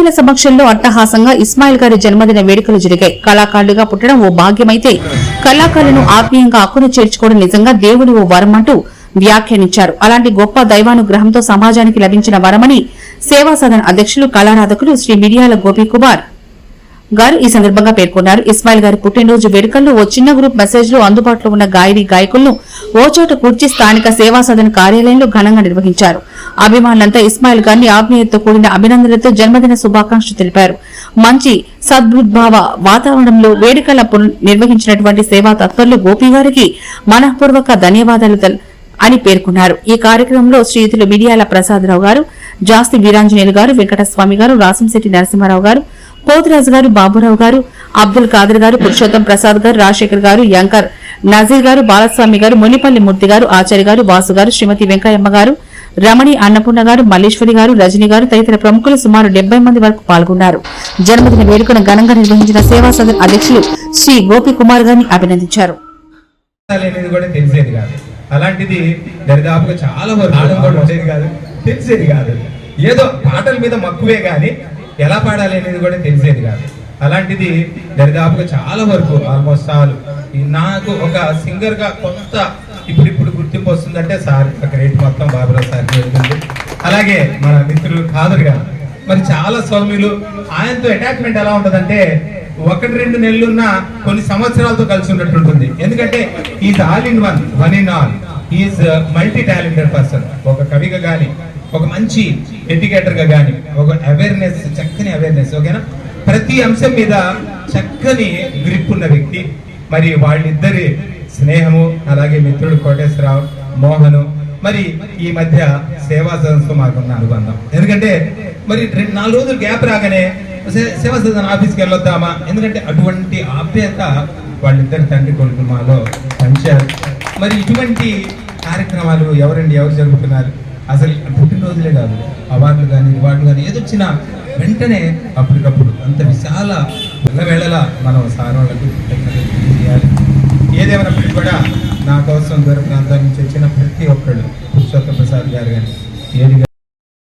ఆత్మీయుల సమక్షంలో అట్టహాసంగా ఇస్మాయిల్ గారి జన్మదిన వేడుకలు జరిగాయి. కళాకారులుగా పుట్టడం ఓ భాగ్యమైతే కళాకారులను ఆత్మీయంగా అక్కును చేర్చుకోవడం నిజంగా దేవుడి ఓ వరం అంటూ వ్యాఖ్యానించారు. అలాంటి గొప్ప దైవానుగ్రహంతో సమాజానికి లభించిన వరమని సేవా సదన్ అధ్యక్షులు కళారాధకులు శ్రీ మిరియాల గోపీకుమార్ గారు ఈ సందర్భంగా పేర్కొన్నారు. ఇస్మాయిల్ గారి పుట్టినరోజు వేడుకల్లో ఓ చిన్న గ్రూప్ మెసేజ్లో అందుబాటులో ఉన్న గాయని గాయకులను ఓ చోట కూర్చి స్థానిక సేవా సదన కార్యాలయంలో ఘనంగా నిర్వహించారు. అభిమానులంతా ఇస్మాయిల్ గారిని ఆత్మీయతతో కూడిన అభినందనలతో జన్మదిన శుభాకాంక్షలు తెలిపారు. మంచి సద్భుద్భావ వాతావరణంలో వేడుకల నిర్వహించినటువంటి సేవా తత్పరులు గోపి గారికి మనఃపూర్వక ధన్యవాదాలు అని పేర్కొన్నారు. ఈ కార్యక్రమంలో శ్రీయుతులు మిడియాల ప్రసాదరావు గారు జాస్తి వీరాంజనేయులు గారు వెంకటస్వామి గారు రాసంశెట్టి నరసింహారావు గారు పోతురాజు గారు బాబురావు గారు అబ్దుల్ ఖాదర్ గారు పురుషోత్తం ప్రసాద్ గారు రాజశేఖర్ గారు యంకర్ నజీర్ గారు బాలస్వామి గారు మునిపల్లి మూర్తి గారు ఆచార్య గారు వాసు గారు శ్రీమతి వెంకయ్యమ్మ గారు రమణి అన్నపూర్ణ గారు మల్లేశ్వరి గారు రజని గారు తదితర ప్రముఖులు సుమారు డెబ్బై మంది వరకు పాల్గొన్నారు. జన్మదిన వేడుకను ఘనంగా నిర్వహించిన సేవా సదన్ అధ్యక్షులు శ్రీ గోపి కుమార్ గారిని అభినందించారు. అలాంటిది దరిదాపుగా చాలా వరకు ఉండేది కాదు. తెలిసేది కాదు. ఏదో పాటల మీద మక్కువే కానీ ఎలా పాడాలి అనేది కూడా తెలిసేది కాదు. అలాంటిది దరిదాపుగా చాలా వరకు ఆల్మోస్ట్ ఆల్ నాకు ఒక సింగర్గా కొంత ఇప్పుడు ఇప్పుడు గుర్తింపు వస్తుందంటే సార్ గ్రేట్ మొత్తం బాబురావు సార్ వెళ్తుంది అలాగే మన మిత్రులు ఖాదర్ గారు. మరి చాలా స్వామిలు ఆయనతో అటాచ్మెంట్ ఎలా ఉంటదంటే ఒకటి రెండు నెలలున్న కొన్ని సంవత్సరాలతో కలిసి ఉన్నట్టు ఉంటుంది ఎందుకంటే is all in one one in all. Is multi talented person ఒక కవిగా కానీ ఒక మంచి ఎడ్యుకేటర్గా కానీ ఒక అవేర్నెస్ చక్కని అవేర్నెస్ ఓకేనా ప్రతి అంశం మీద చక్కని గ్రిప్ ఉన్న వ్యక్తి. మరి వాళ్ళిద్దరి స్నేహము అలాగే మిత్రుడు కోటేశ్వరరావు మోహను మరి ఈ మధ్య సేవా సదస్సు మాకున్న అనుబంధం. ఎందుకంటే మరి రెండు నాలుగు రోజులు గ్యాప్ రాగానే సేవా సదన్ ఆఫీస్కి వెళ్ళొద్దామా? ఎందుకంటే అటువంటి ఆప్యాయత వాళ్ళిద్దరి తండ్రి కొడుకు మాలో పంచారు. మరి ఇటువంటి కార్యక్రమాలు ఎవరండి? ఎవరు జరుపుతున్నారు అసలు పుట్టినరోజులే కాదు అవార్డులు కానీ రివార్డులు కానీ ఏదొచ్చినా వెంటనే అప్పటికప్పుడు అంత విశాల వెళ్ళవేళలా మనం సార్ వాళ్ళకు తెలియజేయాలి. ఏదేమైనప్పటికీ కూడా నా కోసం దూర ప్రాంతాల నుంచి వచ్చిన ప్రతి ఒక్కళ్ళు పురుషోత్త ప్రసాద్ గారు కానీ ఏది